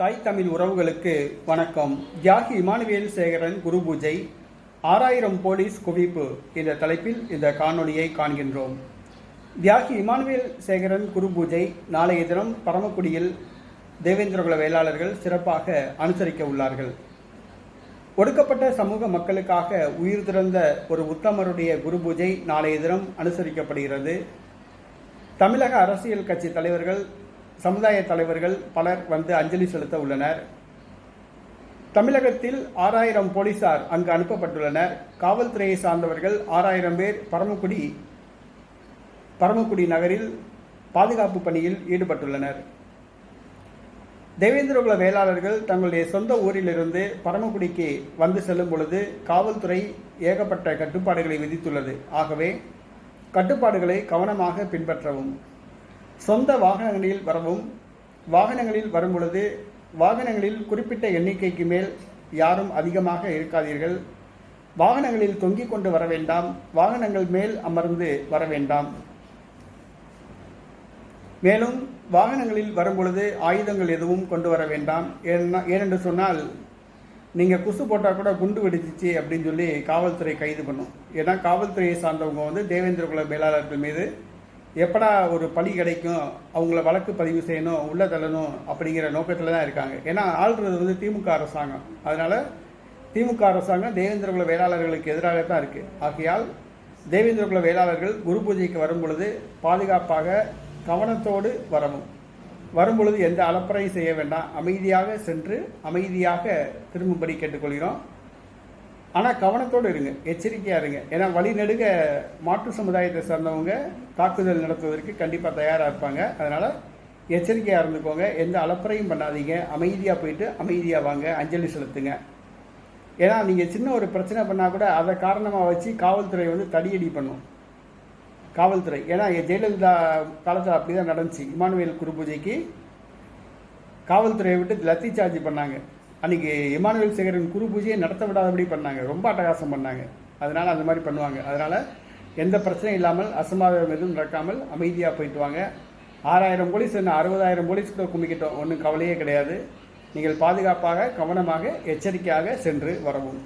தாய் தமிழ் உறவுகளுக்கு வணக்கம். தியாகி இமானுவேல் சேகரன் குரு பூஜை ஆறாயிரம் போலீஸ் குவிப்பு என்ற தலைப்பில் இந்த காணொளியை காண்கின்றோம். தியாகி இமானுவேல் சேகரன் குரு பூஜை நாளைய தினம் பரமக்குடியில் தேவேந்திரகுல வேளாளர்கள் சிறப்பாக அனுசரிக்க உள்ளார்கள். ஒடுக்கப்பட்ட சமூக மக்களுக்காக உயிர் திறந்த ஒரு உத்தமருடைய குரு பூஜை நாளைய தினம் அனுசரிக்கப்படுகிறது. தமிழக அரசியல் கட்சி தலைவர்கள் சமுதாய தலைவர்கள் பலர் வந்து அஞ்சலி செலுத்த உள்ளனர். தமிழகத்தில் ஆறாயிரம் போலீசார் அங்கு அனுப்பப்பட்டுள்ளனர். காவல்துறையை சார்ந்தவர்கள் ஆறாயிரம் பேர் பரமக்குடி பரமக்குடி நகரில் பாதுகாப்பு பணியில் ஈடுபட்டுள்ளனர். தேவேந்திரகுல வேளாளர்கள் தங்களுடைய சொந்த ஊரிலிருந்து பரமக்குடிக்கு வந்து செல்லும் பொழுது காவல்துறை ஏகப்பட்ட கட்டுப்பாடுகளை விதித்துள்ளது. ஆகவே கட்டுப்பாடுகளை கவனமாக பின்பற்றவும். சொந்த வாகனங்களில் வரவும் வாகனங்களில் வரும் பொழுது வாகனங்களில் குறிப்பிட்ட எண்ணிக்கைக்கு மேல் யாரும் அதிகமாக இருக்காதீர்கள். வாகனங்களில் தொங்கிக் கொண்டு வர வேண்டாம். வாகனங்கள் மேல் அமர்ந்து வர வேண்டாம். மேலும் வாகனங்களில் வரும்பொழுது ஆயுதங்கள் எதுவும் கொண்டு வர வேண்டாம். ஏன்னா ஏனென்று சொன்னால் நீங்கள் குசு போட்டால் கூட குண்டு வெடிச்சிச்சு அப்படின்னு சொல்லி காவல்துறை கைது பண்ணும். ஏன்னா காவல்துறையை சார்ந்தவங்க வந்து தேவேந்திரகுல மேலாளர்கள் மீது எப்படா ஒரு பழி கிடைக்கும்? அவங்கள வழக்கு பதிவு செய்யணும் உள்ள தள்ளணும் அப்படிங்கிற நோக்கத்தில் தான் இருக்காங்க. ஏன்னா ஆள்றது வந்து திமுக அரசாங்கம். அதனால் திமுக அரசாங்கம் தேவேந்திரகுல வேளாளர்களுக்கு எதிராக தான் இருக்குது ஆகையால் தேவேந்திரகுல வேளாளர்கள் குரு பூஜைக்கு வரும் பொழுது பாதுகாப்பாக கவனத்தோடு வரவும் வரும்பொழுது எந்த அலப்பறையும் செய்ய வேண்டாம். அமைதியாக சென்று அமைதியாக திரும்பும்படி கேட்டுக்கொள்கிறோம். ஆனால் கவனத்தோடு இருங்க எச்சரிக்கையாக இருங்க. ஏன்னா வழி நெடுக மாற்று சமுதாயத்தை சார்ந்தவங்க தாக்குதல் நடத்துவதற்கு கண்டிப்பாக தயாராக இருப்பாங்க. அதனால் எச்சரிக்கையாக இருந்துக்கோங்க. எந்த அலப்பறையும் பண்ணாதீங்க. அமைதியாக போயிட்டு அமைதியாக வாங்க. அஞ்சலி செலுத்துங்க. ஏன்னா நீங்கள் சின்ன ஒரு பிரச்சனை பண்ணால் கூட அதை காரணமாக வச்சு காவல்துறை வந்து தடியடி பண்ணும். காவல்துறை. ஏன்னா ஜெயலலிதா காலத்தில் அப்படி தான் நடந்துச்சு. இமானுவேல் குரு பூஜைக்கு காவல்துறையை விட்டு லத்தி சார்ஜ் பண்ணாங்க. அன்றைக்கி இமானுவேல் சேகரின் குரு பூஜையை நடத்த விடாதபடி பண்ணாங்க. ரொம்ப அட்டகாசம் பண்ணாங்க. அதனால் அந்த மாதிரி பண்ணுவாங்க. அதனால் எந்த பிரச்சனையும் இல்லாமல் அசம்பாவிதம் எதுவும் நடக்காமல் அமைதியாக போயிட்டு வாங்க. ஆறாயிரம் போலீஸ் என்ன அறுபதாயிரம் போலீஸ் கூட கும்பிக்கிட்டோம். ஒன்றும் கவலையே கிடையாது. நீங்கள் பாதுகாப்பாக கவனமாக எச்சரிக்கையாக சென்று வரவும்.